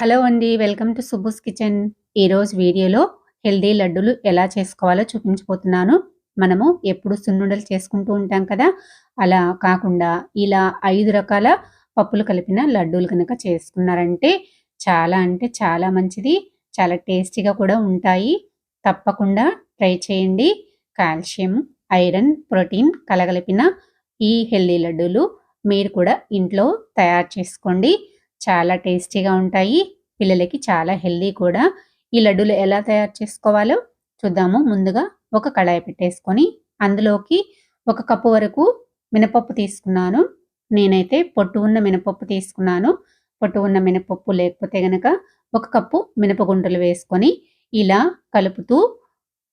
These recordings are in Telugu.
హలో అండి వెల్కమ్ టు సుబ్బుస్ కిచెన్. ఈరోజు వీడియోలో హెల్దీ లడ్డూలు ఎలా చేసుకోవాలో చూపించబోతున్నాను. మనము ఎప్పుడు సున్నుండలు చేసుకుంటూ ఉంటాం కదా అలా కాకుండా ఇలా ఐదు రకాల పప్పులు కలిపిన లడ్డూలు కనుక చేసుకున్నారంటే చాలా అంటే చాలా మంచిది చాలా టేస్టీగా కూడా ఉంటాయి. తప్పకుండా ట్రై చేయండి. కాల్షియం ఐరన్ ప్రోటీన్ కలగలిపిన ఈ హెల్దీ లడ్డూలు మీరు కూడా ఇంట్లో తయారు చేసుకోండి. చాలా టేస్టీగా ఉంటాయి. పిల్లలకి చాలా హెల్దీ కూడా. ఈ లడ్డూలు ఎలా తయారు చేసుకోవాలో చూద్దాము. ముందుగా ఒక కళాయి పెట్టేసుకొని అందులోకి ఒక కప్పు వరకు మినపప్పు తీసుకున్నాను. నేనైతే పొట్టు ఉన్న మినపప్పు తీసుకున్నాను. పొట్టు ఉన్న మినపప్పు లేకపోతే గనక ఒక కప్పు మినపగుంటలు వేసుకొని ఇలా కలుపుతూ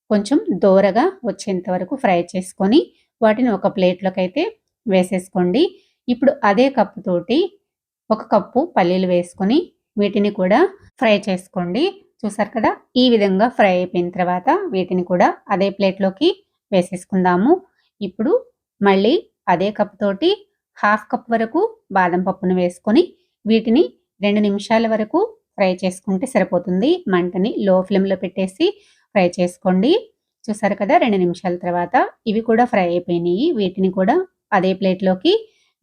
కొంచెం దోరగా వచ్చేంత వరకు ఫ్రై చేసుకొని వాటిని ఒక ప్లేట్లోకి అయితే వేసేసుకోండి. ఇప్పుడు అదే కప్పుతోటి ఒక కప్పు పల్లీలు వేసుకొని వీటిని కూడా ఫ్రై చేసుకోండి. చూసారు కదా? ఈ విధంగా ఫ్రై అయిపోయిన తర్వాత వీటిని కూడా అదే ప్లేట్లోకి వేసేసుకుందాము. ఇప్పుడు మళ్ళీ అదే కప్ తోటి హాఫ్ కప్ వరకు బాదం పప్పును వేసుకొని వీటిని రెండు నిమిషాల వరకు ఫ్రై చేసుకుంటే సరిపోతుంది. మంటని లో ఫ్లేమ్లో పెట్టేసి ఫ్రై చేసుకోండి. చూసారు కదా? రెండు నిమిషాల తర్వాత ఇవి కూడా ఫ్రై అయిపోయినాయి. వీటిని కూడా అదే ప్లేట్లోకి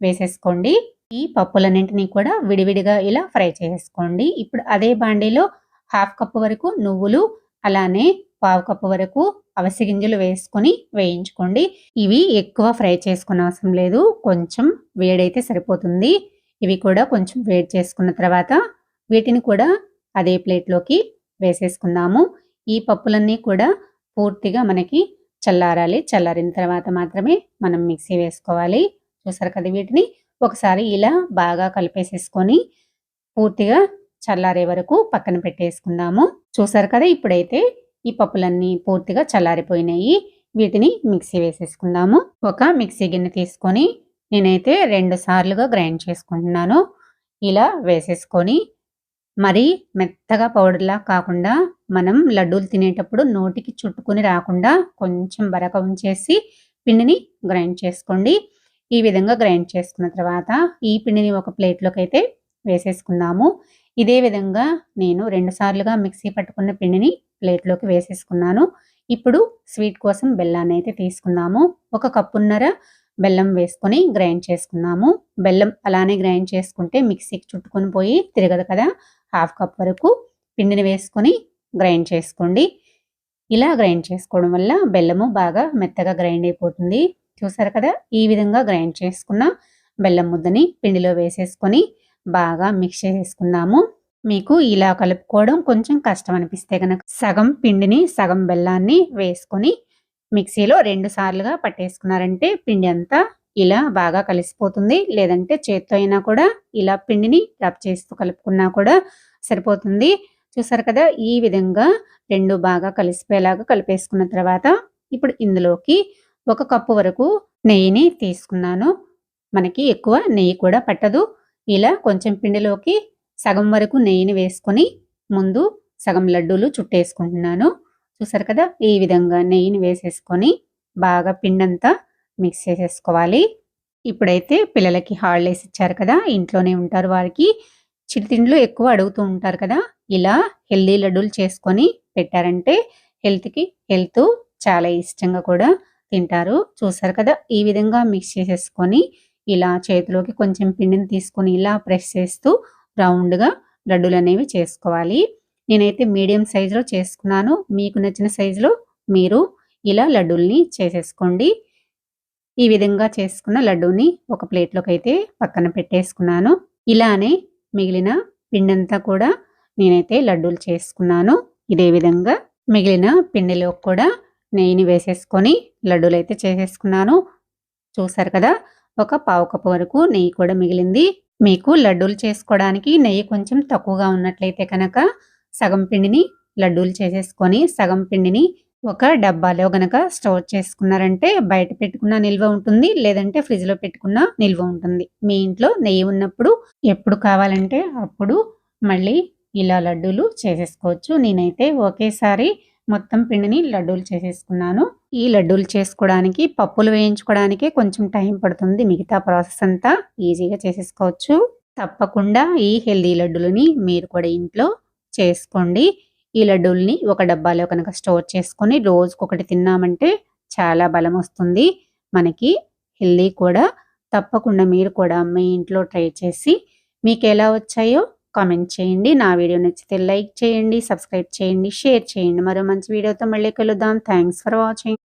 వేసేసుకోండి. ఈ పప్పులన్నింటినీ కూడా విడివిడిగా ఇలా ఫ్రై చేసుకోండి. ఇప్పుడు అదే బాండీలో హాఫ్ కప్పు వరకు నువ్వులు అలానే పావు కప్పు వరకు అవసి గింజలు వేసుకొని వేయించుకోండి. ఇవి ఎక్కువ ఫ్రై చేసుకునే అవసరం లేదు. కొంచెం వేడైతే సరిపోతుంది. ఇవి కూడా కొంచెం వేడి చేసుకున్న తర్వాత వీటిని కూడా అదే ప్లేట్లోకి వేసేసుకుందాము. ఈ పప్పులన్నీ కూడా పూర్తిగా మనకి చల్లారాలి. చల్లారిన తర్వాత మాత్రమే మనం మిక్సీ వేసుకోవాలి. చూసారు కదా వీటిని? ఒకసారి ఇలా బాగా కలిపేసేసుకొని పూర్తిగా చల్లారే వరకు పక్కన పెట్టేసుకుందాము. చూసారు కదా ఇప్పుడైతే ఈ పప్పులన్నీ పూర్తిగా చల్లారిపోయినాయి. వీటిని మిక్సీ వేసేసుకుందాము. ఒక మిక్సీ గిన్నె తీసుకొని నేనైతే రెండు సార్లుగా గ్రైండ్ చేసుకుంటున్నాను. ఇలా వేసేసుకొని మరీ మెత్తగా పౌడర్లా కాకుండా మనం లడ్డూలు తినేటప్పుడు నోటికి చుట్టుకుని రాకుండా కొంచెం బరక ఉంచేసి పిండిని గ్రైండ్ చేసుకోండి. ఈ విధంగా గ్రైండ్ చేసుకున్న తర్వాత ఈ పిండిని ఒక ప్లేట్లోకి అయితే వేసేసుకుందాము. ఇదే విధంగా నేను రెండు సార్లుగా మిక్సీ పట్టుకున్న పిండిని ప్లేట్లోకి వేసేసుకున్నాను. ఇప్పుడు స్వీట్ కోసం బెల్లాన్ని అయితే తీసుకుందాము. ఒక కప్పున్నర బెల్లం వేసుకొని గ్రైండ్ చేసుకున్నాము బెల్లం అలానే గ్రైండ్ చేసుకుంటే మిక్సీకి చుట్టుకొని పోయి తిరగదు కదా. హాఫ్ కప్ వరకు పిండిని వేసుకొని గ్రైండ్ చేసుకోండి. ఇలా గ్రైండ్ చేసుకోవడం వల్ల బెల్లము బాగా మెత్తగా గ్రైండ్ అయిపోతుంది. చూసారు కదా? ఈ విధంగా గ్రైండ్ చేసుకున్న బెల్లం ముద్దని పిండిలో వేసేసుకొని బాగా మిక్స్ చేసేసుకుందాము మీకు ఇలా కలుపుకోవడం కొంచెం కష్టం అనిపిస్తే కనుక సగం పిండిని సగం బెల్లాన్ని వేసుకొని మిక్సీలో రెండు సార్లుగా పట్టేసుకున్నారంటే పిండి అంతా ఇలా బాగా కలిసిపోతుంది. లేదంటే చేత్తో అయినా కూడా ఇలా పిండిని రబ్ చేస్తూ కలుపుకున్నా కూడా సరిపోతుంది. చూసారు కదా? ఈ విధంగా రెండు బాగా కలిసిపోయేలాగా కలిపేసుకున్న తర్వాత ఇప్పుడు ఇందులోకి ఒక కప్పు వరకు నెయ్యిని తీసుకున్నాను. మనకి ఎక్కువ నెయ్యి కూడా పట్టదు. ఇలా కొంచెం పిండిలోకి సగం వరకు నెయ్యిని వేసుకొని ముందు సగం లడ్డూలు చుట్టేసుకుంటున్నాను. చూసారు కదా ఈ విధంగా నెయ్యిని వేసేసుకొని బాగా పిండంతా మిక్స్ చేసేసుకోవాలి. ఇప్పుడైతే పిల్లలకి హాలిడేస్ ఇచ్చారు కదా ఇంట్లోనే ఉంటారు వారికి. చిరుతిండ్లు ఎక్కువ అడుగుతూ ఉంటారు కదా ఇలా హెల్దీ లడ్డూలు చేసుకొని పెట్టారంటే హెల్త్కి హెల్త్ చాలా ఇష్టంగా కూడా తింటారు. చూసారు కదా? ఈ విధంగా మిక్స్ చేసేసుకొని ఇలా చేతిలోకి కొంచెం పిండిని తీసుకొని ఇలా ప్రెస్ చేస్తూ రౌండ్గా లడ్డూలు అనేవి చేసుకోవాలి. నేనైతే మీడియం సైజులో చేసుకున్నాను. మీకు నచ్చిన సైజులో మీరు ఇలా లడ్డూల్ని చేసేసుకోండి. ఈ విధంగా చేసుకున్న లడ్డూని ఒక ప్లేట్లోకి అయితే పక్కన పెట్టేసుకున్నాను. ఇలానే మిగిలిన పిండంతా కూడా నేనైతే లడ్డూలు చేసుకున్నాను. ఇదే విధంగా మిగిలిన పిండిలో కూడా నెయ్యిని వేసేసుకొని లడ్డూలు అయితే చేసేసుకున్నాను. చూసారు కదా ఒక పావు కప్పు వరకు నెయ్యి కూడా మిగిలింది. మీకు లడ్డూలు చేసుకోవడానికి నెయ్యి కొంచెం తక్కువగా ఉన్నట్లయితే కనుక సగం పిండిని లడ్డూలు చేసేసుకొని సగం పిండిని ఒక డబ్బాలో గనక స్టోర్ చేసుకున్నారంటే బయట పెట్టుకున్న నిల్వ ఉంటుంది లేదంటే ఫ్రిడ్జ్లో పెట్టుకున్న నిల్వ ఉంటుంది. మీ ఇంట్లో నెయ్యి ఉన్నప్పుడు ఎప్పుడు కావాలంటే అప్పుడు మళ్ళీ ఇలా లడ్డూలు చేసేసుకోవచ్చు. నేనైతే ఒకేసారి మొత్తం పిండిని లడ్డూలు చేసేసుకున్నాను. ఈ లడ్డూలు చేసుకోవడానికి పప్పులు వేయించుకోవడానికి కొంచెం టైం పడుతుంది. మిగతా ప్రాసెస్ అంతా ఈజీగా చేసేసుకోవచ్చు. తప్పకుండా ఈ హెల్దీ లడ్డూలని మీరు కూడా ఇంట్లో చేసుకోండి. ఈ లడ్డూల్ని ఒక డబ్బాలో కనుక స్టోర్ చేసుకొని రోజుకొకటి తిన్నామంటే చాలా బలం వస్తుంది. మనకి హెల్దీ కూడా తప్పకుండా మీరు కూడా మీ ఇంట్లో ట్రై చేసి మీకు ఎలా వచ్చాయో కామెంట్ చేయండి. నా వీడియో నచ్చితే లైక్ చేయండి సబ్స్క్రైబ్ చేయండి షేర్ చేయండి. మరో మంచి వీడియోతో మళ్ళీ కలుద్దాం. Thanks for watching.